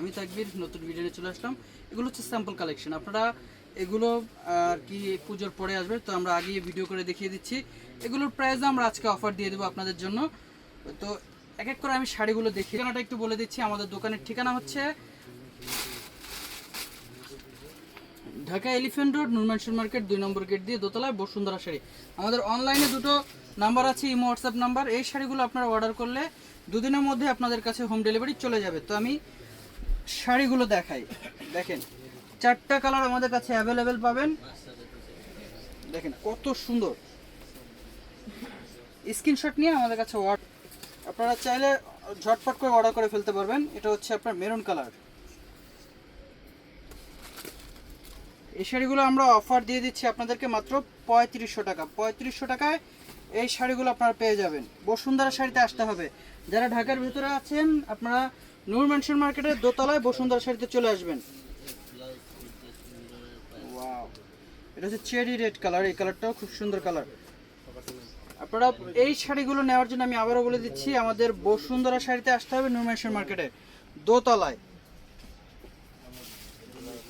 আমি তাকবির নতুন ভিডিও চলে আসলাম। এগুলো হচ্ছে স্যাম্পল কালেকশন আপনারা এগুলো, আর কি পুজোর পরে আসবে, তো আমরা আগে ভিডিও করে দেখিয়ে দিচ্ছি। এগুলোর প্রাইস আমরা আজকে অফার দিয়ে দেবো আপনাদের জন্য। তো এক এক করে আমি শাড়িগুলো দেখি। ঠিকানাটা একটু বলে দিচ্ছি। আমাদের দোকানের ঠিকানা হচ্ছে Dhaka Elephant Road Nurmansur market দুই নম্বর গেট দিয়ে দোতলায় বসুন্ধরা শাড়ি। আমাদের অনলাইনে দুটো নাম্বার আছে, ইমো হোয়াটসঅ্যাপ নাম্বার এই শাড়িগুলো আপনারা অর্ডার করলে দুদিনের মধ্যে আপনাদের কাছে হোম ডেলিভারি চলে যাবে। তো আমি শাড়িগুলো দেখাই। দেখেন, চারটা কালার আমাদের কাছে অ্যাভেলেবেল পাবেন। দেখেন, কত সুন্দর। স্ক্রিনশট নিয়ে আমাদের কাছে আপনারা চাইলে ঝটপট করে অর্ডার করে ফেলতে পারবেন। এটা হচ্ছে আপনার মেরুন কালার এই শাড়িগুলো আমরা অফার দিয়ে দিচ্ছি আপনাদেরকে মাত্র পঁয়ত্রিশশো টাকা। পঁয়ত্রিশশো টাকায় এই শাড়িগুলো আপনারা পেয়ে যাবেন। বসুন্ধরা শাড়িতে আসতে হবে। যারা ঢাকার ভেতরে আছেন, আপনারা নূর ম্যানশন মার্কেটের দোতলায় বসুন্ধরা শাড়িতে চলে আসবেন। এটা হচ্ছে চেরি রেড কালার এই কালারটাও খুব সুন্দর কালার আপনারা এই শাড়িগুলো নেওয়ার জন্য আমি আবারও বলে দিচ্ছি, আমাদের বসুন্ধরা শাড়িতে আসতে হবে নূর ম্যানশন মার্কেটে, দোতলায়।